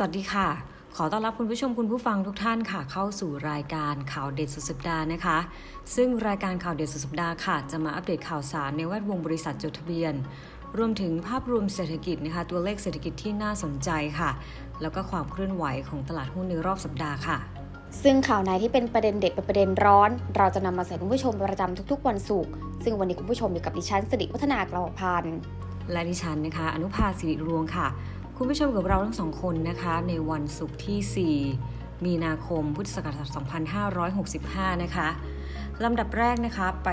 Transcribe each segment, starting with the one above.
สวัสดีค่ะ ขอต้อนรับคุณผู้ชมคุณผู้ฟังทุกท่านค่ะ เข้าสู่รายการข่าวเด็ดสุดสัปดาห์นะคะ ซึ่งรายการข่าวเด็ดสุดสัปดาห์ค่ะ จะมาอัปเดตข่าวสารในแวดวงบริษัทจดทะเบียน รวมถึงภาพรวมเศรษฐกิจนะคะ ตัวเลขเศรษฐกิจที่น่าสนใจค่ะ แล้วก็ความเคลื่อนไหวของตลาดหุ้นในรอบสัปดาห์ค่ะ ซึ่งข่าวไหนที่เป็นประเด็นเด็ดเป็นประเด็นร้อน เราจะนำมาใส่คุณผู้ชมประจำทุก ๆ วันศุกร์ซึ่งวันนี้คุณผู้ชมอยู่กับดิฉันสิริวัฒนากรพันธ์และดิฉันนะคะ อนุภาสิริรวงค่ะ คุณผู้ชมกับเราทั้งสองคนนะคะ ในวันศุกร์ที่ 4 มีนาคมพุทธศักราช2565 นะคะลำดับแรกนะคะไป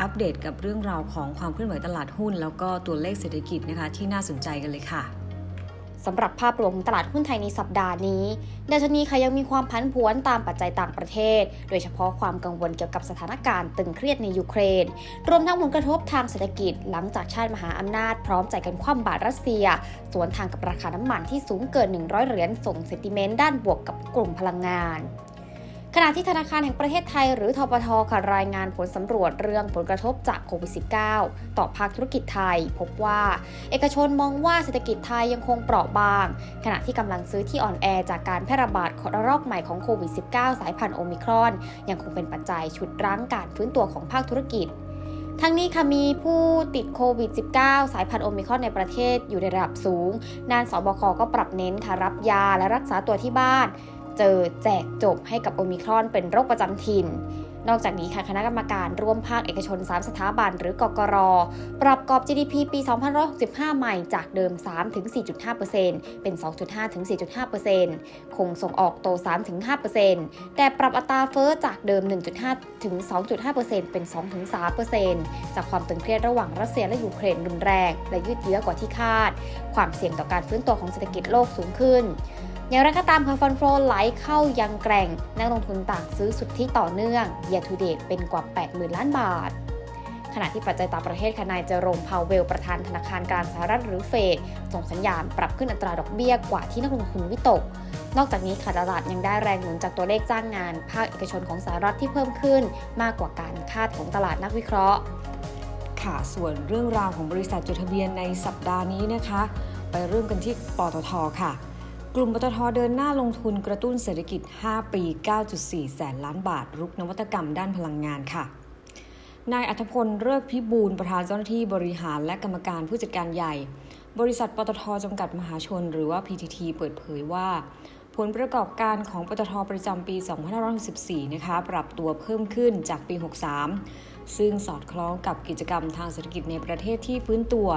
อัปเดตกับเรื่องราวของความเคลื่อนไหวตลาดหุ้น แล้วก็ตัวเลขเศรษฐกิจนะคะที่น่าสนใจกันเลยค่ะ สำหรับภาพรวมของตลาดหุ้นไทยในสัปดาห์นี้ดัชนีค่ะยังมีความผันผวนตามปัจจัยต่างประเทศ โดยเฉพาะความกังวลเกี่ยวกับสถานการณ์ตึงเครียดในยูเครน รวมทั้งผลกระทบทางเศรษฐกิจหลังจากชาติมหาอำนาจพร้อมใจกันคว่ำบาตรรัสเซีย สวนทางกับราคาน้ำมันที่สูงเกิน 100 เหรียญส่งเซนติเมนต์ด้านบวกกับกลุ่มพลังงาน ขณะที่ธนาคารแห่งประเทศไทยหรือทปทค่ะรายงานผลสำรวจเรื่องผลกระทบจากโควิด -19 ต่อภาคธุรกิจไทย พบว่า เอกชนมองว่าเศรษฐกิจไทยยังคงเปราะบาง ขณะที่กำลังซื้อที่อ่อนแอจากการแพร่ระบาดของระลอกใหม่ของโควิด -19 สายพันธุ์โอมิครอน ยังคงเป็นปัจจัยชุดรั้งการฟื้นตัวของภาคธุรกิจทั้งนี้ค่ะมีผู้ติดโควิด -19 สายพันธุ์โอมิครอนในประเทศอยู่ในระดับสูง นานสบคก็ปรับเน้นค่ะรับยาและรักษาตัวที่บ้าน เจอแจกจบให้กับโอมิครอนเป็นโรคประจำถิ่น นอกจากนี้ค่ะคณะกรรมการร่วมภาคเอกชน 3 สถาบันหรือกกร ปรับกรอบ GDP ปี 2565 ใหม่จากเดิม 3-4.5%เป็น 2.5-4.5%คงส่งออกโต 3-5%แต่ปรับอัตราเฟ้อจากเดิม 1.5-2.5%เป็น 2-3%จากความตึงเครียดระหว่างรัสเซียและยูเครนรุนแรง และยืดเยื้อกว่าที่คาด ความเสี่ยงต่อการฟื้นตัวของเศรษฐกิจโลกสูงขึ้น อย่างไรก็ตามค่ะฟันโฟไหลเข้ายังแกร่ง นักลงทุนต่างซื้อสุดที่ต่อเนื่อง year to date เป็นกว่า 80,000 ล้านบาท ขณะที่ปัจจัยต่างประเทศค่ะนายเจอโรมพาวเวลประธานธนาคารกลางสหรัฐหรือเฟดส่งสัญญาณปรับขึ้นอัตราดอกเบี้ยกว่าที่นักลงทุนวิตก นอกจากนี้ค่ะตลาดยังได้แรงหนุนจากตัวเลขจ้างงาน ภาคเอกชนของสหรัฐที่เพิ่มขึ้น มากกว่าการคาดของตลาดนักวิเคราะห์ ค่ะส่วนเรื่องราวของบริษัทจดทะเบียนในสัปดาห์นี้นะคะ ไปเริ่มกันที่ปตทค่ะ กลุ่มปตทเดินหน้าลงทุนกระตุ้นเศรษฐกิจ 5 ปี 9.4 แสนล้านบาท รุกนวัตกรรมด้านพลังงานค่ะ นายอัธพล เลิกพิบูลประธานเจ้าหน้าที่บริหารและกรรมการผู้จัดการใหญ่ บริษัทปตทจำกัดมหาชน หรือว่า PTT เปิดเผยว่า ผลประกอบการของปตทประจำปี 2564 นะคะ ปรับตัวเพิ่มขึ้นจากปี 63 ซึ่งสอดคล้องกับกิจกรรมทางเศรษฐกิจในประเทศที่ฟื้นตัว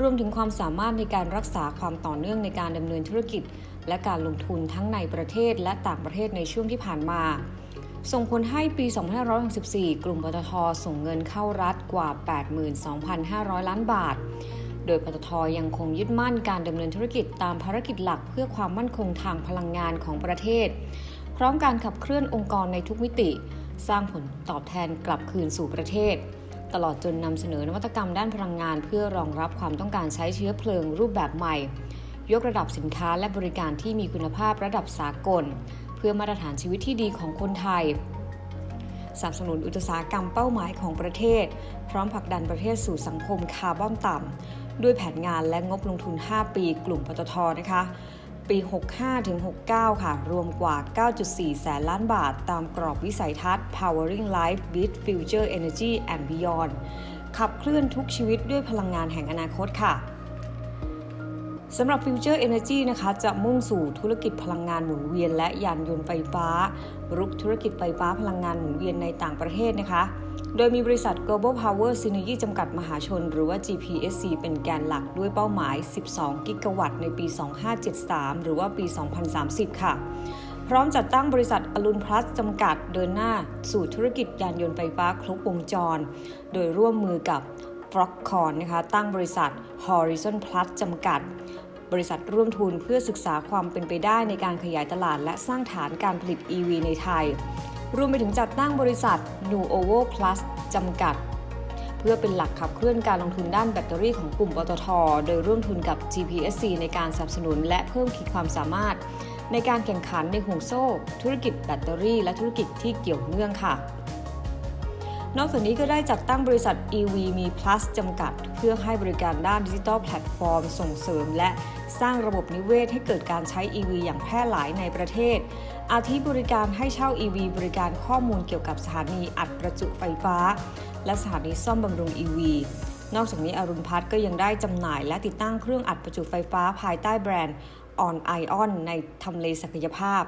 รวมถึงความสามารถในการรักษาความต่อเนื่องในการดำเนินธุรกิจ และการลงทุนทั้งในประเทศและต่างประเทศในช่วงที่ผ่านมา ส่งผลให้ปี 2564 กลุ่มปตทส่งเงินเข้ารัฐกว่า 82,500 ล้านบาท โดยปตทยังคงยึดมั่นการดำเนินธุรกิจตามภารกิจหลักเพื่อความมั่นคงทางพลังงานของประเทศ พร้อมการขับเคลื่อนองค์กรในทุกมิติ สร้างผลตอบแทนกลับคืนสู่ประเทศ ตลอดจนนำเสนอนวัตกรรมด้านพลังงาน เพื่อรองรับความต้องการใช้เชื้อเพลิงรูปแบบใหม่ ยกระดับสินค้าและบริการที่มีคุณภาพระดับสากล เพื่อมาตรฐานชีวิตที่ดีของคนไทยสนับสนุนอุตสาหกรรมเป้าหมายของประเทศ พร้อมผลักดันประเทศสู่สังคมคาร์บอนต่ำด้วยแผนงานและงบลงทุน 5 ปี กลุ่มปตทนะคะ ปี 65-69 ค่ะ รวมกว่า 9.4 แสนล้านบาท ตามกรอบวิสัยทัศน์ Powering Life with Future Energy and Beyond ขับเคลื่อนทุกชีวิตด้วยพลังงานแห่งอนาคตค่ะสำหรับ Future Energy นะคะจะมุ่งสู่ธุรกิจพลังงานหมุนเวียน และยานยนต์ไฟฟ้า รุกธุรกิจไฟฟ้าพลังงานหมุนเวียนในต่างประเทศนะคะ โดยมีบริษัท Global Power Synergy จำกัดมหาชน หรือว่า GPSC เป็นแกนหลักด้วยเป้าหมาย 12 กิกะวัตต์ในปี 2573 หรือว่าปี 2030 ค่ะ พร้อมจัดตั้งบริษัทอรุณพลัสจำกัดเดินหน้าสู่ธุรกิจยานยนต์ไฟฟ้าครบวงจร โดยร่วมมือกับ f r o c o n นะคะ ตั้งบริษัท Horizon Plus จำกัดบริษัทร่วมทุนเพื่อศึกษาความเป็นไปได้ในการขยายตลาดและสร้างฐานการผลิต EV ในไทย รวมไปถึงจัดตั้งบริษัท Nuovo Plus จำกัด เพื่อเป็นหลักขับเคลื่อนการลงทุนด้านแบตเตอรี่ของกลุ่มปตท โดยร่วมทุนกับ GPSC ในการสนับสนุนและเพิ่มขีดความสามารถ ในการแข่งขันในห่วงโซ่ ธุรกิจแบตเตอรี่ และธุรกิจที่เกี่ยวเนื่องค่ะนอกจากนี้ก็ได้จัดตั้งบริษัท EV มี Plus จำกัด เพื่อให้บริการด้านดิจิทัลแพลตฟอร์ม ส่งเสริม และสร้างระบบนิเวศให้เกิดการใช้ EV อย่างแพร่หลายในประเทศ อาทิบริการให้เช่า EV บริการข้อมูลเกี่ยวกับสถานีอัดประจุไฟฟ้า และสถานีซ่อมบำรุง EV นอกจากนี้อรุณพัฒน์ก็ยังได้จำหน่ายและติดตั้งเครื่องอัดประจุไฟฟ้าภายใต้แบรนด์ On Ion ในทำเลศักยภาพ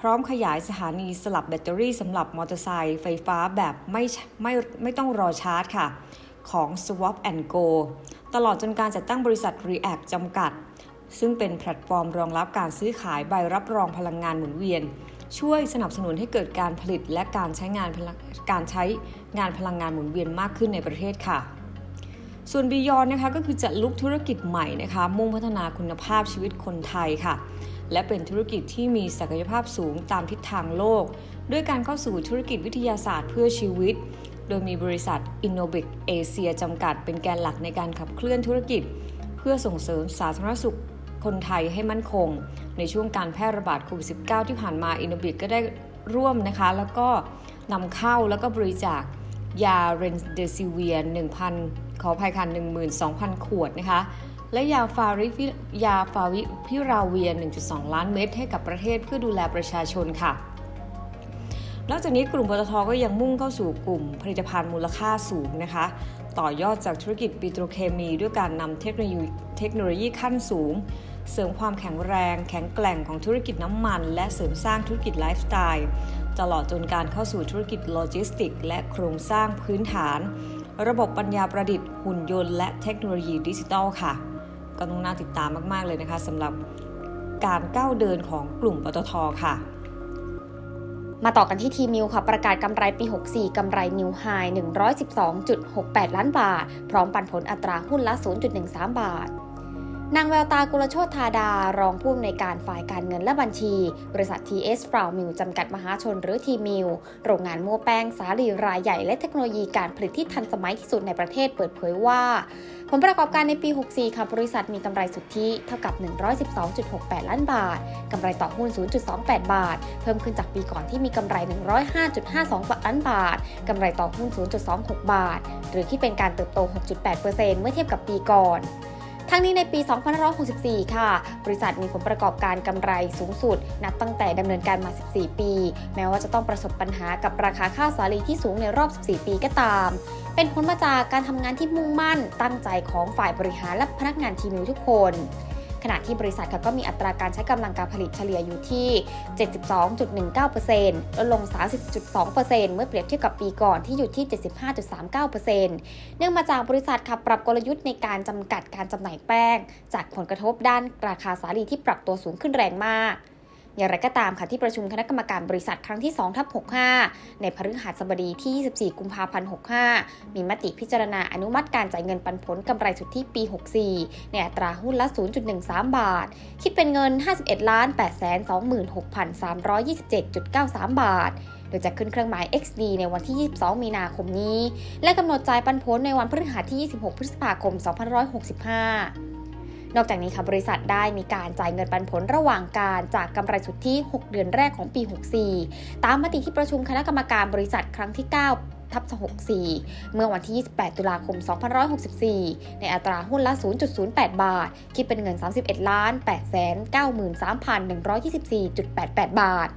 พร้อมขยายสถานีสลับแบตเตอรี่สำหรับมอเตอร์ไซค์ไฟฟ้าแบบไม่ไม่ไม่ต้องรอชาร์จค่ะ ของ Swap and Go ตลอดจนการจัดตั้งบริษัท React จำกัด ซึ่งเป็นแพลตฟอร์มรองรับการซื้อขายใบรับรองพลังงานหมุนเวียน ช่วยสนับสนุนให้เกิดการผลิตและการใช้งานพลังการใช้งานพลังงานหมุนเวียนมากขึ้นในประเทศค่ะ ส่วนบียอนนะคะก็คือจะลุกธุรกิจใหม่นะคะ มุ่งพัฒนาคุณภาพชีวิตคนไทยค่ะ และเป็นธุรกิจที่มีศักยภาพสูงตามทิศทางโลก ด้วยการเข้าสู่ธุรกิจวิทยาศาสตร์เพื่อชีวิต โดยมีบริษัท Innobic Asia จำกัด เป็นแกนหลักในการขับเคลื่อนธุรกิจ เพื่อส่งเสริมสาธารณสุข คนไทยให้มั่นคง ในช่วงการแพร่ระบาดโควิด -19 ที่ผ่านมา Innobic ก็ได้ร่วมนะคะ แล้วก็นำเข้าแล้วก็บริจาคยาเรนเดซิเวียน1,000 ขออภัยค่ะ12,000 ขวดนะคะ และยาฟาริฟยาฟาวิพิราเวีย1.2 ล้านเม็ดให้กับประเทศเพื่อดูแลประชาชนค่ะ นอกจากนี้กลุ่มปตทก็ยังมุ่งเข้าสู่กลุ่มผลิตภัณฑ์มูลค่าสูงนะคะ ต่อยอดจากธุรกิจปิโตรเคมีด้วยการนำเทคโนโลยี เทคโนโลยีขั้นสูง เสริมความแข็งแรง แข็งแกร่งของธุรกิจน้ำมัน และเสริมสร้างธุรกิจไลฟ์สไตล์ ตลอดจนการเข้าสู่ธุรกิจโลจิสติกส์และโครงสร้างพื้นฐาน ระบบปัญญาประดิษฐ์หุ่นยนต์และเทคโนโลยีดิจิทัลค่ะ ก็ต้องน่าติดตามมาก ๆ เลยนะคะสำหรับการก้าวเดินของกลุ่มปตทค่ะมาต่อกันที่ทีมิวค่ะ ประกาศกำไรปี 64 กำไรนิวไฮ112.68 ล้านบาท พร้อมปันผลอัตราหุ้นละ 0.13 บาท นางแววตากุลโชตธาดารองผู้อำนวยการฝ่ายการเงินและบัญชี บริษัท TS f r o w Mill จำกัดมหาชนหรือทีมิวโรงงานโม้แป้งสาลีรายใหญ่และเทคโนโลยีการผลิตที่ทันสมัยที่สุดในประเทศเปิดเผยว่า ผลประกอบการในปี 64 ค่ะ บริษัทมีกำไรสุทธิเท่ากับ 112.68 ล้านบาท กำไรต่อหุ้น 0.28 บาท เพิ่มขึ้นจากปีก่อนที่มีกำไร 105.52 ล้านบาท กำไรต่อหุ้น 0.26 บาท หรือที่เป็นการเติบโต 6.8%เมื่อเทียบกับปีก่อน ทั้งนี้ในปี 2564 ค่ะ บริษัทมีผลประกอบการกำไรสูงสุด นับตั้งแต่ดำเนินการมา 14 ปี แม้ว่าจะต้องประสบปัญหากับราคาข้าวสาลีที่สูงในรอบ 14 ปีก็ตาม เป็นผลมาจากการทำงานที่มุ่งมั่นตั้งใจของฝ่ายบริหารและพนักงานทีมิวทุกคน ขณะที่บริษัทค่ะก็มีอัตราการใช้กำลังการผลิตเฉลี่ยอยู่ที่ 72.19%ลดลง 30.2%เมื่อเปรียบเทียบกับปีก่อนที่อยู่ที่ 75.39%เนื่องมาจากบริษัทค่ะปรับกลยุทธ์ในการจำกัดการจำหน่ายแป้ง จากผลกระทบด้านราคาสาลีที่ปรับตัวสูงขึ้นแรงมาก อย่างไรก็ตามค่ะที่ประชุมคณะกรรมการบริษัทครั้งที่2ทับ65 ในพฤหัสบดีที่ 24 กุมภาพันธ์ 65 มีมติพิจารณาอนุมัติการจ่ายเงินปันผลกำไรสุทธิปี 64 ในอัตราหุ้นละ 0.13 บาท คิดเป็นเงิน 51ล้าน826,327.93 บาทโดยจะขึ้นเครื่องหมาย XD ในวันที่ 22 มีนาคมนี้ และกำหนดจ่ายปันผลในวันพฤหัสที่ 26 พฤษภาคม 2565 นอกจากนี้ค่ะบริษัทได้มีการจ่ายเงินปันผลระหว่างการจากกำไรสุทธิ 6 เดือนแรกของปี 64 ตามมติที่ประชุมคณะกรรมการบริษัทครั้งที่ 9ทับ64 เมื่อวันที่ 28 ตุลาคม 2564 ในอัตราหุ้นละ 0.08 บาท คิดเป็นเงิน 31 ล้าน893,124.88 บาท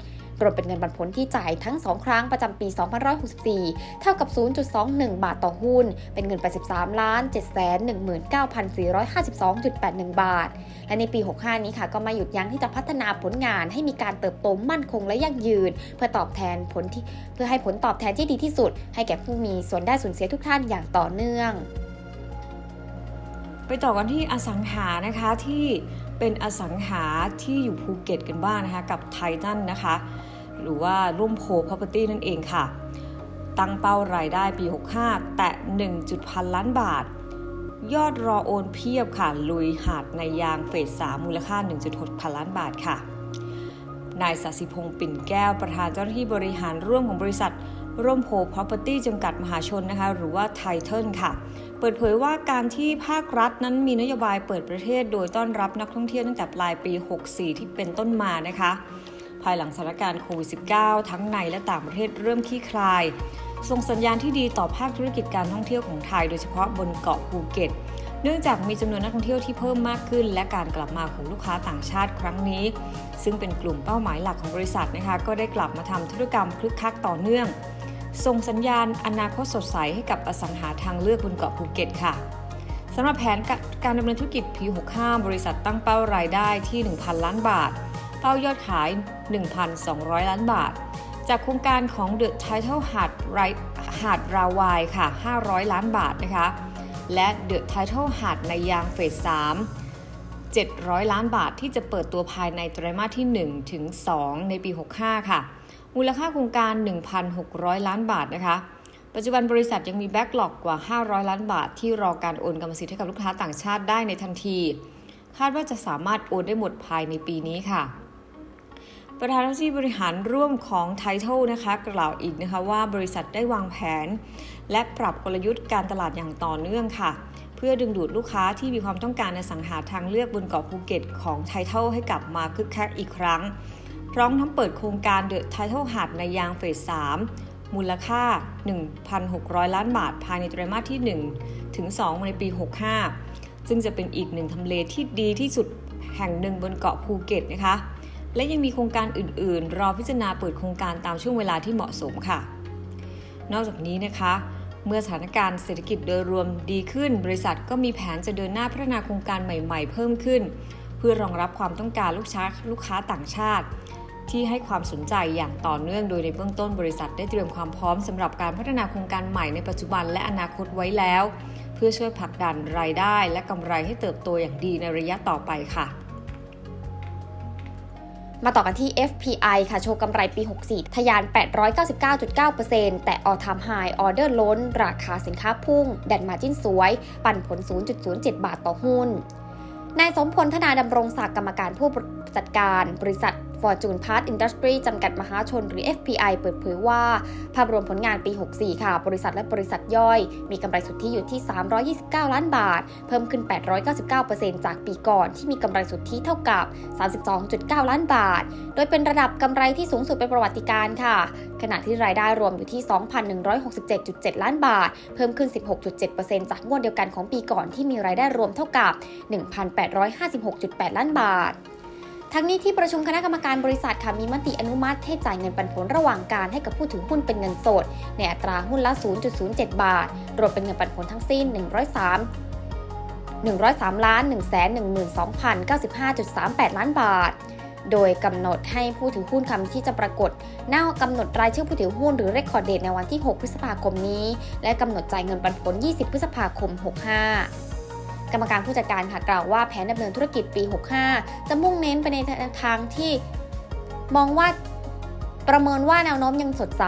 รวมเป็นเงินปันผลที่จ่ายทั้ง 2 ครั้งประจำปี 2564 เท่ากับ 0.21 บาทต่อหุ้น เป็นเงิน 83 ล้าน 719,452.81 บาท และในปี 65 นี้ค่ะ ก็มาหยุดยั้งที่จะพัฒนาผลงานให้มีการเติบโตมั่นคงและยั่งยืน เพื่อตอบแทนผลที่เพื่อให้ผลตอบแทนที่ดีที่สุด ให้แก่ผู้มีส่วนได้ส่วนเสียทุกท่านอย่างต่อเนื่อง ไปต่อกันที่อสังหานะคะที่เป็นอสังหาที่อยู่ภูเก็ตกันบ้างนะคะ กับไททันนะคะ หรือว่าร่วมโพ property นั่นเองค่ะ ตั้งเป้ารายได้ปี 65 แตะ 1. พันล้านบาท ยอดรอโอนเพียบค่ะ ลุยหาดในยางเฟส 3 มูลค่า 1.6 พันล้านบาทค่ะ นายสศิพงษ์ปิ่นแก้วประธานเจ้าหน้าที่บริหารร่วมของบริษัทร่วมโพ property จำกัดมหาชนนะคะ หรือว่าไทเทนค่ะ เปิดเผยว่าการที่ภาครัฐนั้นมีนโยบายเปิดประเทศ โดยต้อนรับนักท่องเที่ยวตั้งแต่ปลายปี 64 ที่เป็นต้นมานะคะ ภายหลังสถานการณ์โควิด -19 ทั้งในและต่างประเทศเริ่มคลี่คลาย ส่งสัญญาณที่ดีต่อภาคธุรกิจการท่องเที่ยวของไทย โดยเฉพาะบนเกาะภูเก็ต เนื่องจากมีจำนวนนักท่องเที่ยวที่เพิ่มมากขึ้น และการกลับมาของลูกค้าต่างชาติครั้งนี้ ซึ่งเป็นกลุ่มเป้าหมายหลักของบริษัทนะคะก็ได้กลับมาทำธุรกรรมคลึกคักต่อเนื่อง ส่งสัญญาณอนาคตสดใสให้กับอสังหาทางเลือกบนเกาะภูเก็ตค่ะสำหรับแผนการดำเนินธุรกิจ P65 บริษัทตั้งเป้ารายได้ที่ 1,000 ล้านบาท เป้ายอดขาย 1,200 ล้านบาท จากโครงการของ The Title หาดไรหาดราวายค่ะ 500 ล้านบาทนะคะ และ The Title หาดในยางเฟส 3 700 ล้านบาทที่จะเปิดตัวภายในไตรมาสที่ 1 ถึง 2 ในปี 65 ค่ะ มูลค่าโครงการ 1,600 ล้านบาทนะคะ ปัจจุบันบริษัทยังมีแบ็กหลอกกว่า 500 ล้านบาท ที่รอการโอนกรรมสิทธิ์ให้กับลูกค้าต่างชาติได้ในทันที คาดว่าจะสามารถโอนได้หมดภายในปีนี้ค่ะ ประธานาธิบดีบริหารร่วมของ Title นะคะกล่าวอีกนะคะว่าบริษัทได้วางแผน และปรับกลยุทธ์การตลาดอย่างต่อเนื่องค่ะ เพื่อดึงดูดลูกค้าที่มีความต้องการในสังหาทางเลือกบนเกาะภูเก็ตของ Title ให้กลับมาคึกคักอีกครั้ง พร้อมทั้งเปิดโครงการเดอะไทเทลหาดในยางเฟส 3 มูลค่า 1,600 ล้านบาท ภายในไตรมาสที่ 1 ถึง 2 ในปี 65 ซึ่งจะเป็นอีกหนึ่งทำเลที่ดีที่สุดแห่งหนึ่งบนเกาะภูเก็ตนะคะ และยังมีโครงการอื่น ๆ รอพิจารณาเปิดโครงการตามช่วงเวลาที่เหมาะสมค่ะ นอกจากนี้นะคะ เมื่อสถานการณ์เศรษฐกิจโดยรวมดีขึ้น บริษัทก็มีแผนจะเดินหน้าพัฒนาโครงการใหม่ ๆ เพิ่มขึ้น เพื่อรองรับความต้องการลูกค้าลูกค้าต่างชาติ ที่ให้ความสนใจอย่างต่อเนื่องโดยในเบื้องต้นบริษัทได้เตรียมความพร้อมสำหรับการพัฒนาโครงการใหม่ในปัจจุบันและอนาคตไว้แล้ว เพื่อช่วยผลักดันรายได้ และกำไรให้เติบโตอย่างดีในระยะต่อไปค่ะ มาต่อกันที่ FPI ค่ะ โชว์กำไรปี 64 ทะยาน 899.9%แต่ออทามไฮออเดอร์ล้น ราคาสินค้าพุ่งแดนมาจิ้นสวย ปันผล 0.07 บาทต่อหุ้น นายสมพลธนาดำรงศักดิ์กรรมการผู้จัดการบริษัท Fortune Part Industry จำกัดมหาชนหรือ FPI เปิดเผยว่า ภาพรวมผลงานปี 64 ค่ะ บริษัทและบริษัทย่อย มีกำไรสุทธิอยู่ที่ 329 ล้านบาท เพิ่มขึ้น 899%จากปีก่อนที่มีกำไรสุทธิเท่ากับ 32.9 ล้านบาท โดยเป็นระดับกำไรที่สูงสุดเป็นประวัติการ์ค่ะ ขณะที่รายได้รวมอยู่ที่ 2,167.7 ล้านบาท เพิ่มขึ้น 16.7%จากงวดเดียวกันของปีก่อนที่มีรายได้รวมเท่ากับ 1,856.8 ล้านบาท ทั้งนี้ที่ประชุมคณะกรรมการบริษัทค่ะมีมติอนุมัติให้จ่ายเงินปันผลระหว่างการให้กับผู้ถือหุ้นเป็นเงินสด ในอัตราหุ้นละ 0.07 บาท รวมเป็นเงินปันผลทั้งสิ้น 103 103ล้าน1 1 2 9 5 3 8 ล้านบาท โดยกำหนดให้ผู้ถือหุ้นคำที่จะปรากฏหน้ากำหนดรายชื่อผู้ถือหุ้นหรือเรคคอร์ดเดตในวันที่ 6 พฤษภาคมนี้ และกำหนดจ่ายเงินปันผล 20 พฤษภาคม 65 กรรมการผู้จัดการค่ะกล่าวว่าแผนดำเนินธุรกิจปี 65 จะมุ่งเน้นไปในทางที่มองว่าประเมินว่าแนวโน้มยังสดใส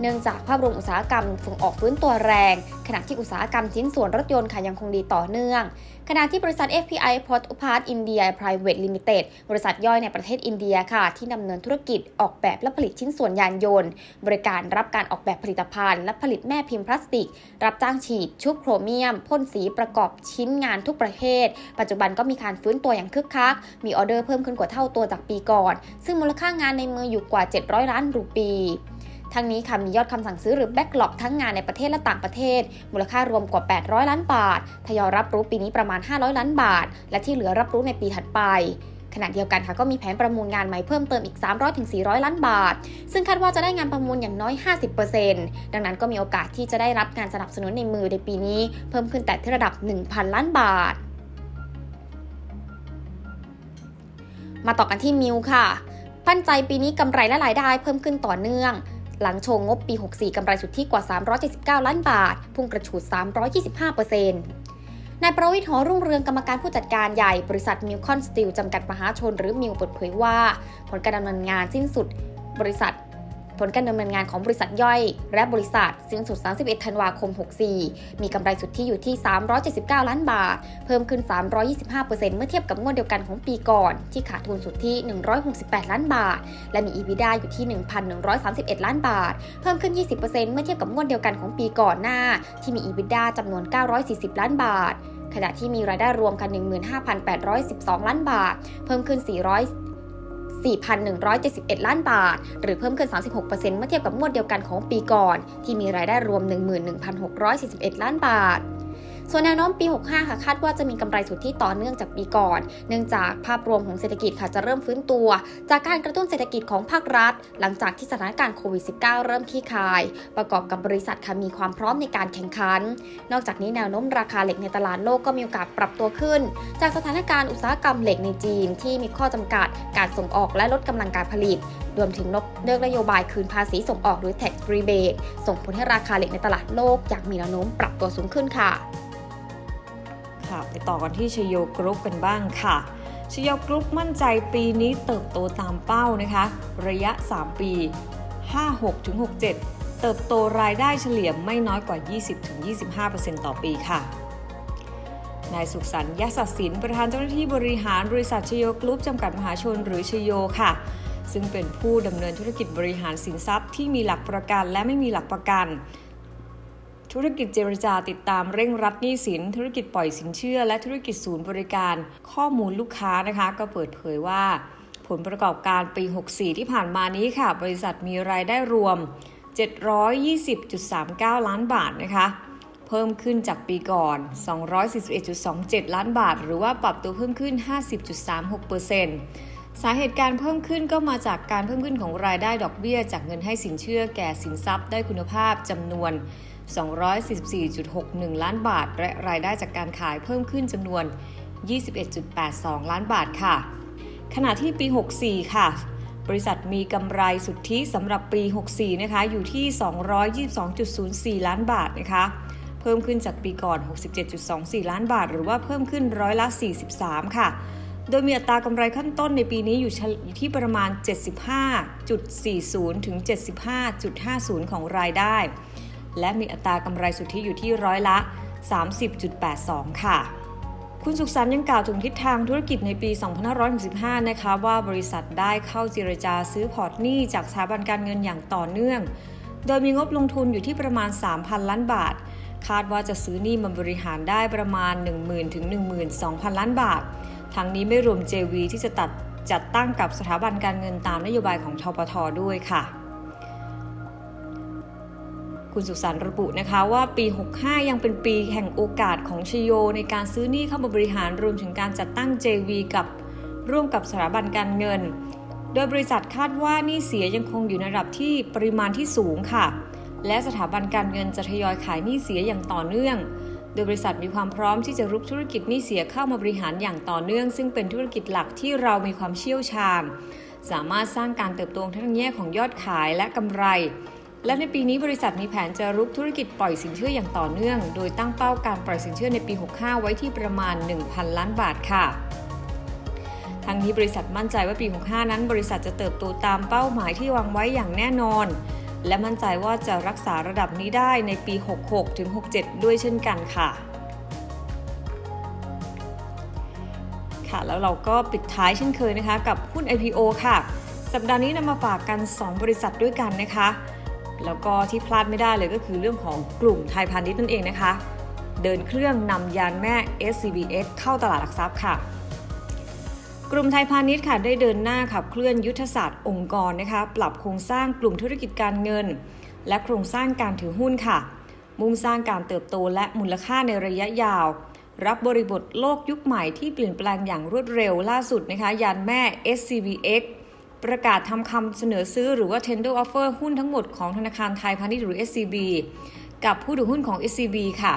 เนื่องจากภาพรวมอุตสาหกรรมส่งออกฟื้นตัวแรงขณะที่อุตสาหกรรมชิ้นส่วนรถยนต์ค่ะยังคงดีต่อเนื่อง ขณะที่บริษัท FPI Port Part India Private Limited บริษัทย่อยในประเทศอินเดียค่ะ ที่ดำเนินธุรกิจออกแบบและผลิตชิ้นส่วนยานยนต์ บริการรับการออกแบบผลิตภัณฑ์ และผลิตแม่พิมพ์พลาสติก รับจ้างฉีด ชุบโครเมียม พ่นสีประกอบชิ้นงานทุกประเภท ปัจจุบันก็มีการฟื้นตัวอย่างคึกคัก มีออเดอร์เพิ่มขึ้นกว่าเท่าตัวจากปีก่อน ซึ่งมูลค่างานในมืออยู่กว่า 700 ล้านรูปี ทั้งนี้ค่ะมียอดคำสั่งซื้อหรือแบ็กหลอกทั้งงานในประเทศและต่างประเทศ มูลค่ารวมกว่า 800 ล้านบาท ทยอยรับรู้ปีนี้ประมาณ 500 ล้านบาท และที่เหลือรับรู้ในปีถัดไปขณะเดียวกันค่ะก็มีแผนประมูลงานใหม่เพิ่มเติมอีก 300-400 ล้านบาท ซึ่งคาดว่าจะได้งานประมูลอย่างน้อย 50%ดังนั้นก็มีโอกาสที่จะได้รับการสนับสนุนในมือในปีนี้ เพิ่มขึ้นแต่ที่ระดับ 1,000 ล้านบาท มาต่อกันที่มิวค่ะ ปั้นใจปีนี้กำไรและรายได้เพิ่มขึ้นต่อเนื่อง หลังโชว์งบปี 64 กำไรสุทธิกว่า 379 ล้านบาท พุ่งกระฉูด 325%โนายประวิทย์หอรุ่งเรืองกรรมการผู้จัดการใหญ่บริษัทมิลคอนสตีลจำกัดมหาชนหรือมิวเปิดเผยว่า ผลการดำเนินงานสิ้นสุด บริษัท ลการดำเนินงานของบริษัทย่อย และบริษัทสิ้นสุด 31 ธันวาคม 64 มีกำไรสุทธิอยู่ที่ 379 ล้านบาท เพิ่มขึ้น 325%เมื่อเทียบกับงวดเดียวกันของปีก่อน ที่ขาดทุนสุทธิ 168 ล้านบาท และมี EBITDA อยู่ที่ 1,131 ล้านบาท เพิ่มขึ้น 20%เมื่อเทียบกับงวดเดียวกันของปีก่อนหน้า ที่มี EBITDA จำนวน 940 ล้านบาทขณะที่มีรายได้รวมกัน 15,812 ล้านบาท เพิ่มขึ้น400 4,171 ล้านบาท หรือเพิ่มขึ้น 36%เมื่อเทียบกับงวดเดียวกันของปีก่อน ที่มีรายได้รวม 11,641 ล้านบาท ส่วนแนวโน้มปี 65 ค่ะคาดว่าจะมีกำไรสุทธิต่อเนื่องจากปีก่อน เนื่องจากภาพรวมของเศรษฐกิจค่ะจะเริ่มฟื้นตัว จากการกระตุ้นเศรษฐกิจของภาครัฐ หลังจากที่สถานการณ์โควิด -19 เริ่มคลี่คลาย ประกอบกับบริษัทค่ะมีความพร้อมในการแข่งขัน นอกจากนี้แนวโน้มราคาเหล็กในตลาดโลกก็มีโอกาสปรับตัวขึ้น จากสถานการณ์อุตสาหกรรมเหล็กในจีน ที่มีข้อจำกัดการส่งออกและลดกำลังการผลิตรวมถึงนกเลิกนโยบายคืนภาษีส่งออกหรือ tax rebate ส่งผลให้ราคาเหล็กในตลาดโลกอยากมีแนวโน้มปรับตัวสูงขึ้นค่ะ ค่ะ ไปต่อกันที่ชโยกรุ๊ปกันบ้างค่ะชโยกรุ๊ปมั่นใจปีนี้เติบโตตามเป้านะคะ ระยะ 3 ปี 56-67 เติบโตรายได้เฉลี่ยไม่น้อยกว่า 20-25%ต่อปีค่ะนายสุขสันต์ยศศินประธานเจ้าหน้าที่บริหารบริษัทชโยกรุ๊ปจำกัดมหาชนหรือชโยค่ะ ซึ่งเป็นผู้ดำเนินธุรกิจบริหารสินทรัพย์ที่มีหลักประกันและไม่มีหลักประกัน ธุรกิจเจรจาติดตามเร่งรัดหนี้สิน ธุรกิจปล่อยสินเชื่อ และธุรกิจศูนย์บริการข้อมูลลูกค้านะคะ ก็เปิดเผยว่า ผลประกอบการปี 64 ที่ผ่านมานี้ค่ะ บริษัทมีรายได้รวม 720.39 ล้านบาทนะคะ เพิ่มขึ้นจากปีก่อน 241.27 ล้านบาท หรือว่าปรับตัวเพิ่มขึ้น 50.36%สาเหตุการเพิ่มขึ้นก็มาจากการเพิ่มขึ้นของรายได้ดอกเบี้ย จากเงินให้สินเชื่อแก่สินทรัพย์ได้คุณภาพจำนวน 244.61 ล้านบาท และรายได้จากการขายเพิ่มขึ้นจำนวน 21.82 ล้านบาทค่ะ ขณะที่ปี 64 ค่ะ บริษัทมีกำไรสุทธิสำหรับปี 64 นะคะ อยู่ที่ 222.04 ล้านบาทนะคะ เพิ่มขึ้นจากปีก่อน 67.24 ล้านบาท หรือว่าเพิ่มขึ้นร้อยละ 43 ค่ะโดยมีอัตรากำไรขั้นต้นในปีนี้อยู่ที่ประมาณ 75.40 ถึง 75.50 ของรายได้ และมีอัตรากำไรสุทธิอยู่ที่ร้อยละ 30.82 ค่ะ คุณสุขสันต์ยังกล่าวถึงทิศทางธุรกิจในปี 2565 นะคะว่าบริษัทได้เข้าเจรจาซื้อพอร์ตหนี้จากสถาบันการเงินอย่างต่อเนื่อง โดยมีงบลงทุนอยู่ที่ประมาณ 3,000 ล้านบาท คาดว่าจะซื้อหนี้มาบริหารได้ประมาณ 10,000ถึง12,000 ล้านบาท ทั้งนี้ไม่รวม JV ที่จะตัดจัดตั้งกับสถาบันการเงินตามนโยบายของทปทด้วยค่ะ คุณสุสานระบุนะคะว่าปี 65 ยังเป็นปีแห่งโอกาสของชโย ในการซื้อหนี้เข้ามาบริหารรวมถึงการจัดตั้ง JV กับร่วมกับสถาบันการเงิน โดยบริษัทคาดว่าหนี้เสียยังคงอยู่ในระดับที่ปริมาณที่สูงค่ะ และสถาบันการเงินจะทยอยขายหนี้เสียอย่างต่อเนื่อง โดยบริษัทมีความพร้อมที่จะรุกธุรกิจหนี้เสียเข้ามาบริหารอย่างต่อเนื่อง ซึ่งเป็นธุรกิจหลักที่เรามีความเชี่ยวชาญ สามารถสร้างการเติบโตทั้งแง่ของยอดขายและกำไร และในปีนี้บริษัทมีแผนจะรุกธุรกิจปล่อยสินเชื่ออย่างต่อเนื่อง โดยตั้งเป้าการปล่อยสินเชื่อในปี 65 ไว้ที่ประมาณ 1,000 ล้านบาทค่ะทั้งนี้บริษัทมั่นใจว่าปี 65 นั้น บริษัทจะเติบโตตามเป้าหมายที่วางไว้อย่างแน่นอน และมั่นใจว่าจะรักษาระดับนี้ได้ในปี 66 ถึง 67 ด้วยเช่นกันค่ะ ค่ะ แล้วเราก็ปิดท้ายเช่นเคยนะคะ กับหุ้น IPO ค่ะ สัปดาห์นี้นำมาฝากกัน 2 บริษัทด้วยกันนะคะ แล้วก็ที่พลาดไม่ได้เลยก็คือเรื่องของกลุ่มไทยพาณิชย์นั่นเองนะคะ เดินเครื่องนำยานแม่ SCBX เข้าตลาดหลักทรัพย์ค่ะ กลุ่มไทยพาณิชย์ค่ะได้เดินหน้าขับเคลื่อนยุทธศาสตร์องค์กรนะคะ ปรับโครงสร้างกลุ่มธุรกิจการเงิน และโครงสร้างการถือหุ้นค่ะ มุ่งสร้างการเติบโตและมูลค่าในระยะยาว รับบริบทโลกยุคใหม่ที่เปลี่ยนแปลงอย่างรวดเร็วล่าสุดนะคะยานแม่ SCBX ประกาศทำคำเสนอซื้อหรือว่า tender offer หุ้นทั้งหมดของธนาคารไทยพาณิชย์หรือ SCB กับผู้ถือหุ้นของ SCB ค่ะ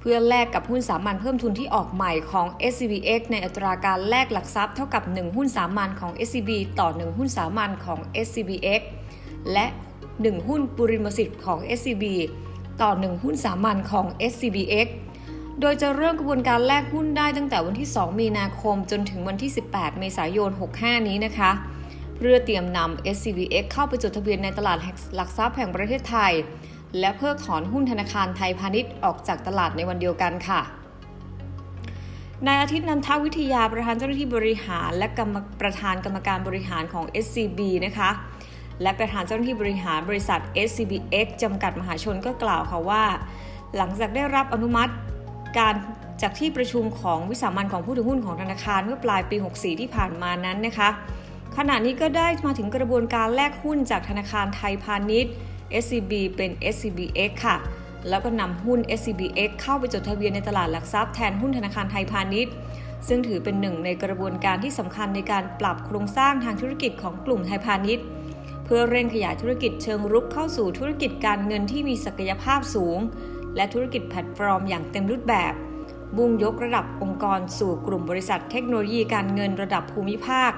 เพื่อแลกกับหุ้นสามัญเพิ่มทุนที่ออกใหม่ของ SCBX ในอัตราการแลกหลักทรัพย์เท่ากับ 1 หุ้นสามัญของ SCB ต่อ 1 หุ้นสามัญของ SCBX และ 1 หุ้นปุริมสิทธิ์ของ SCB ต่อ 1 หุ้นสามัญของ SCBX โดยจะเริ่มกระบวนการแลกหุ้นได้ตั้งแต่วันที่ 2 มีนาคมจนถึงวันที่ 18 เมษายน 65 นี้นะคะ เพื่อเตรียมนำ SCBX เข้าไปจดทะเบียนในตลาดหลักทรัพย์แห่งประเทศไทย และเพิกถอนหุ้นธนาคารไทยพาณิชย์ออกจากตลาดในวันเดียวกันค่ะนายอาทิตย์นันทวิทยาประธานเจ้าหน้าที่บริหาร และกรรมประธานกรรมการบริหารของ SCB นะคะและประธานเจ้าหน้าที่บริหารบริษัท SCBX จำกัดมหาชนก็กล่าวค่ะว่า หลังจากได้รับอนุมัติการจากที่ประชุมของวิสามันของผู้ถือหุ้นของธนาคารเมื่อปลายปี 64 ที่ผ่านมานั้นนะคะ ขณะนี้ก็ได้มาถึงกระบวนการแลกหุ้นจากธนาคารไทยพาณิชย์ SCB เป็น SCBX ค่ะ แล้วก็นำหุ้น SCBX เข้าไปจดทะเบียนในตลาดหลักทรัพย์แทนหุ้นธนาคารไทยพาณิชย์ ซึ่งถือเป็นหนึ่งในกระบวนการที่สำคัญในการปรับโครงสร้างทางธุรกิจของกลุ่มไทยพาณิชย์ เพื่อเร่งขยายธุรกิจเชิงรุกเข้าสู่ธุรกิจการเงินที่มีศักยภาพสูง และธุรกิจแพลตฟอร์มอย่างเต็มรูปแบบบุ่งยกระดับองค์กรสู่กลุ่มบริษัทเทคโนโลยีการเงินระดับภูมิภาค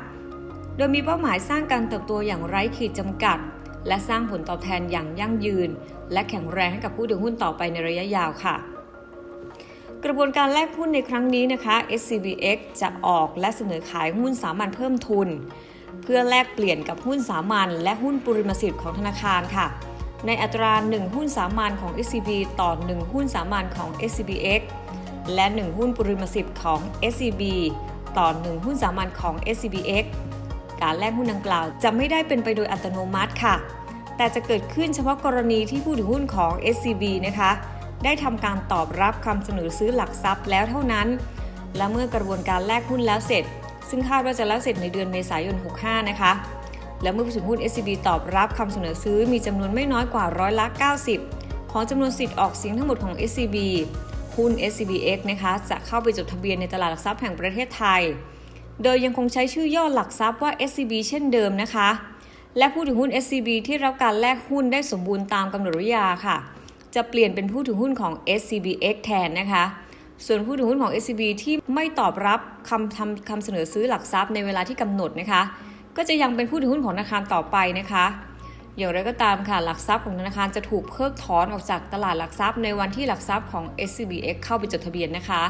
โดยมีเป้าหมายสร้างการเติบโตอย่างไร้ขีดจำกัด และสร้างผลตอบแทนอย่างยั่งยืน และแข็งแรงให้กับผู้ถือหุ้นต่อไปในระยะยาวค่ะ กระบวนการแลกหุ้นในครั้งนี้นะคะ SCBX จะออกและเสนอขายหุ้นสามัญเพิ่มทุน เพื่อแลกเปลี่ยนกับหุ้นสามัญและหุ้นปริมสิทธิ์ของธนาคารค่ะ ในอัตรา 1 หุ้นสามัญของ SCB ต่อ 1 หุ้นสามัญของ SCBX และ 1 หุ้นปริมสิทธิ์ของ SCB ต่อ 1 หุ้นสามัญของ SCBX การแลกหุ้นดังกล่าว จะไม่ได้เป็นไปโดยอัตโนมัติค่ะ แต่จะเกิดขึ้นเฉพาะกรณีที่ผู้ถือหุ้นของ SCB นะคะ ได้ทำการตอบรับคำเสนอซื้อหลักทรัพย์แล้วเท่านั้น และเมื่อกระบวนการแลกหุ้นแล้วเสร็จ ซึ่งคาดว่าจะแล้วเสร็จในเดือนเมษายน 65 นะคะ และเมื่อผู้ถือหุ้น SCB ตอบรับคำเสนอซื้อมีจำนวนไม่น้อยกว่าร้อยละ 90 ของจำนวนสิทธิ์ออกเสียงทั้งหมดของ SCB หุ้น SCBX นะคะ จะเข้าไปจดทะเบียนในตลาดหลักทรัพย์แห่งประเทศไทย โดยยังคงใช้ชื่อย่อหลักทรัพย์ว่า SCB เช่นเดิมนะคะ และผู้ถือหุ้น SCB ที่รับการแลกหุ้นได้สมบูรณ์ตามกำหนดวิยาค่ะ จะเปลี่ยนเป็นผู้ถือหุ้นของ SCBX แทนนะคะ ส่วนผู้ถือหุ้นของ SCB ที่ไม่ตอบรับคำทำคำเสนอซื้อหลักทรัพย์ในเวลาที่กำหนดนะคะ ก็จะยังเป็นผู้ถือหุ้นของธนาคารต่อไปนะคะอย่างไรก็ตามค่ะ หลักทรัพย์ของธนาคารจะถูกเพิกถอนออกจากตลาดหลักทรัพย์ในวันที่หลักทรัพย์ของ SCBX เข้าไปจดทะเบียนนะคะ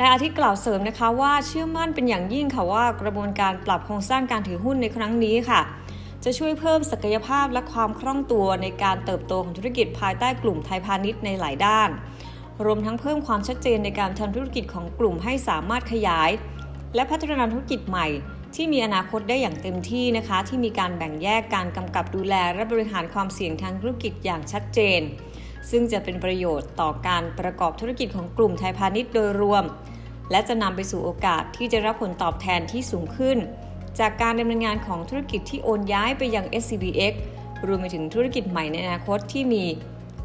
นายอาทิตย์กล่าวเสริมนะคะว่าเชื่อมั่นเป็นอย่างยิ่งค่ะว่ากระบวนการปรับโครงสร้างการถือหุ้นในครั้งนี้ค่ะ จะช่วยเพิ่มศักยภาพและความคล่องตัวในการเติบโตของธุรกิจภายใต้กลุ่มไทยพาณิชย์ในหลายด้าน รวมทั้งเพิ่มความชัดเจนในการทำธุรกิจของกลุ่มให้สามารถขยาย และพัฒนาธุรกิจใหม่ที่มีอนาคตได้อย่างเต็มที่นะคะ ที่มีการแบ่งแยกการกำกับดูแลและบริหารความเสี่ยงทางธุรกิจอย่างชัดเจน ซึ่งจะเป็นประโยชน์ต่อการประกอบธุรกิจของกลุ่มไทยพาณิชย์โดยรวม และจะนำไปสู่โอกาสที่จะรับผลตอบแทนที่สูงขึ้น จากการดำเนินงานของธุรกิจที่โอนย้ายไปยัง SCBX รวมไปถึงธุรกิจใหม่ในอนาคตที่มี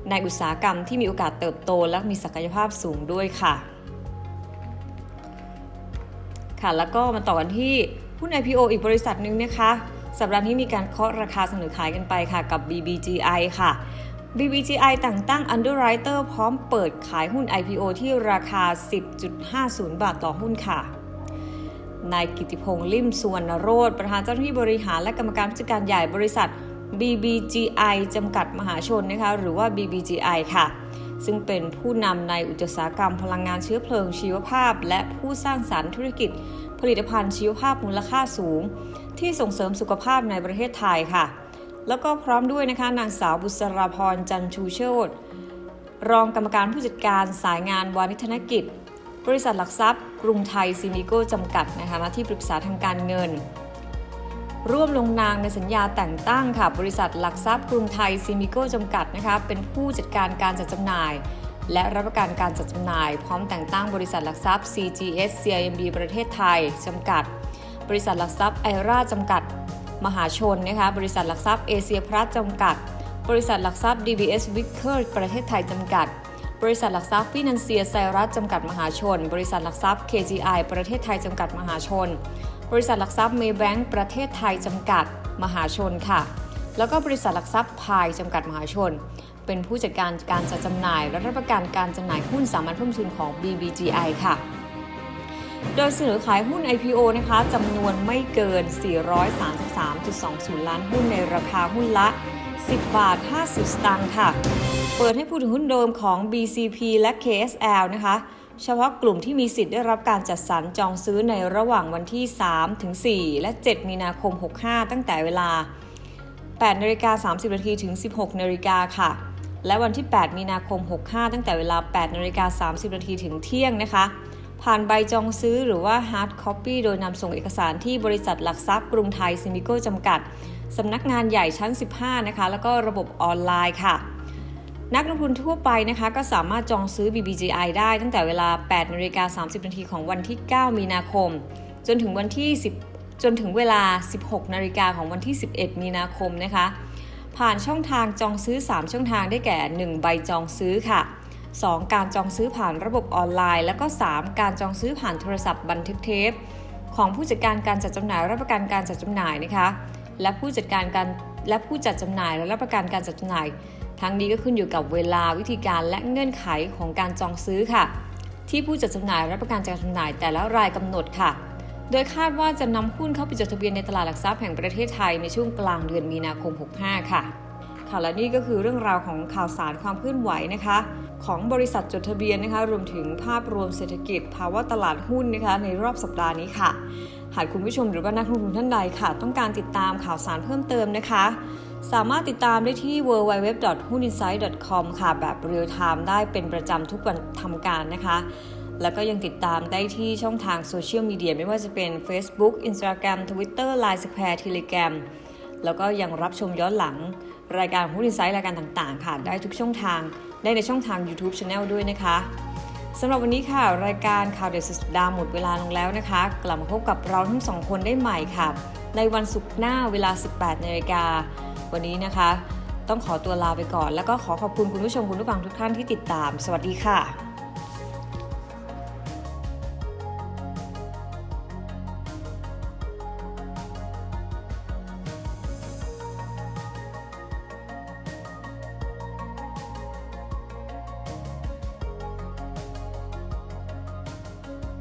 ในอุตสาหกรรมที่มีโอกาสเติบโตและมีศักยภาพสูงด้วยค่ะ ค่ะแล้วก็มาต่อกันที่หุ้น IPO อีกบริษัทหนึ่งนะคะ สัปดาห์นี้มีการเคาะราคาเสนอขายกันไปค่ะกับ BBGI ค่ะ BBGI แต่งตั้ง Underwriter พร้อมเปิดขายหุ้น IPO ที่ราคา 10.50 บาทต่อหุ้นค่ะ นายกิติพงษ์ลิ่มสุวรรณโรธประธานเจ้าหน้าที่บริหารและกรรมการผู้จัดการใหญ่บริษัท BBGI จำกัดมหาชนนะคะหรือว่า BBGI ค่ะ ซึ่งเป็นผู้นำในอุตสาหกรรมพลังงานเชื้อเพลิงชีวภาพ และผู้สร้างสารรค์ธุรกิจ ผลิตภัณฑ์ชีวภาพมูลค่าสูง ที่ส่งเสริมสุขภาพในประเทศไทยค่ะ แล้วก็พร้อมด้วยนะคะนางสาวบุษราพรจันชูโชตรองกรรมการผู้จัดการสายงานวานิธนกิจ บริษัทหลักทรัพย์ กรุงไทยซิมิโก้จำกัดนะคะหน้าที่ปรึกษาทางการเงิน ร่วมลงนามในสัญญาแต่งตั้งค่ะบริษัทหลักทรัพย์กรุงไทยซิมิโก้จำกัดนะคะเป็นผู้จัดการการจัดจำหน่าย และรับประกันการจัดจำหน่าย พร้อมแต่งตั้งบริษัทหลักทรัพย์ CGS CIMB ประเทศไทยจำกัด บริษัทหลักทรัพย์ไอราจำกัด มหาชนนะคะบริษัทหลักทรัพย์เอเชียพลัสจำกัด บริษัทหลักทรัพย์ DBS w i c k e r ประเทศไทยจำกัด บริษัทหลักทรัพย์ฟินันเซียไซรัสจำกัดมหาชน บริษัทหลักทรัพย์ KGI ประเทศไทยจำกัดมหาชน บริษัทหลักทรัพย์เมย์แบงก์ประเทศไทยจำกัดมหาชนค่ะ แล้วก็บริษัทหลักทรัพย์พายจำกัดมหาชน เป็นผู้จัดการการจัดจำหน่ายและรับประกันการจำหน่ายหุ้นสามัญเพิ่มทุนของ BBGI ค่ะ โดยเสนอขายหุ้น IPO นะคะจำนวนไม่เกิน 433.20 ล้านหุ้นในราคาหุ้นละ 10 บาท 50 สตางค์ค่ะ เปิดให้ผู้ถือหุ้นเดิมของ BCP และ KSL นะคะ เฉพาะกลุ่มที่มีสิทธิ์ได้รับการจัดสรรจองซื้อในระหว่างวันที่ 3 ถึง 4 และ 7 มีนาคม 65 ตั้งแต่เวลา 8นาฬิกา30นาทีถึง 16นาฬิกาค่ะ และวันที่ 8 มีนาคม 65 ตั้งแต่เวลา 8นาฬิกา30นาทีถึงเที่ยงนะคะ ผ่านใบจองซื้อหรือว่า hard copy โดยนำส่งเอกสารที่บริษัทหลักทรัพย์กรุงไทยซิมิโก้จำกัดสำนักงานใหญ่ชั้น 15 นะคะ แล้วก็ระบบออนไลน์ค่ะ นักลงทุนทั่วไปนะคะ ก็สามารถจองซื้อ BBGI ได้ตั้งแต่เวลา 8นาฬิกา30นาทีของวันที่ 9 มีนาคม จนถึงวันที่ 10 จนถึงเวลา 16นาฬิกาของวันที่ 11 มีนาคมนะคะ ผ่านช่องทางจองซื้อ 3 ช่องทางได้แก่ 1 ใบจองซื้อค่ะ 2 การจองซื้อผ่านระบบออนไลน์ แล้วก็ 3 การจองซื้อผ่านโทรศัพท์บันทึกเทป ของผู้จัดการการจัดจำหน่ายรับประกันการจัดจำหน่ายนะคะ และผู้จัดการการและผู้จัดจำหน่ายและรับประกันการจัดจำหน่าย ทั้งนี้ก็ขึ้นอยู่กับเวลาวิธีการและเงื่อนไขของการจองซื้อค่ะ ที่ผู้จัดจำหน่ายรับประกันการจำหน่ายแต่ละรายกำหนดค่ะ โดยคาดว่าจะนำหุ้นเข้าไปจดทะเบียนในตลาดหลักทรัพย์แห่งประเทศไทยในช่วงกลางเดือนมีนาคม 65 ค่ะค่ะและนี่ก็คือเรื่องราวของข่าวสารความเคลื่อนไหวนะคะ ของบริษัทจดทะเบียนนะคะรวมถึงภาพรวมเศรษฐกิจภาวะตลาดหุ้นนะคะในรอบสัปดาห์นี้ค่ะ หากคุณผู้ชมหรือว่านักลงทุนท่านใดค่ะ ต้องการติดตามข่าวสารเพิ่มเติมนะคะ สามารถติดตามได้ที่ www.huninsight.com ค่ะ แบบเรียลไทม์ได้เป็นประจำทุกวันทำการนะคะแล้วก็ยังติดตามได้ที่ช่องทางโซเชียลมีเดียไม่ว่าจะเป็น Facebook Instagram Twitter Line Square Telegram แล้วก็ยังรับชมย้อนหลัง รายการหุ้นอินไซต์รายการต่างๆ ค่ะ ได้ทุกช่องทาง ได้ในช่องทาง YouTube Channel ด้วยนะคะสำหรับวันนี้ค่ะ รายการข่าวเด็ดสุดสัปดาห์หมดเวลาลงแล้วนะคะ กลับมาพบกับเราทั้งสองคนได้ใหม่ค่ะ ในวันศุกร์หน้าเวลา 18นาฬิกาวันนี้นะคะ ต้องขอตัวลาไปก่อน แล้วก็ขอขอบคุณคุณผู้ชมคุณผู้ฟังทุกท่านที่ติดตาม สวัสดีค่ะ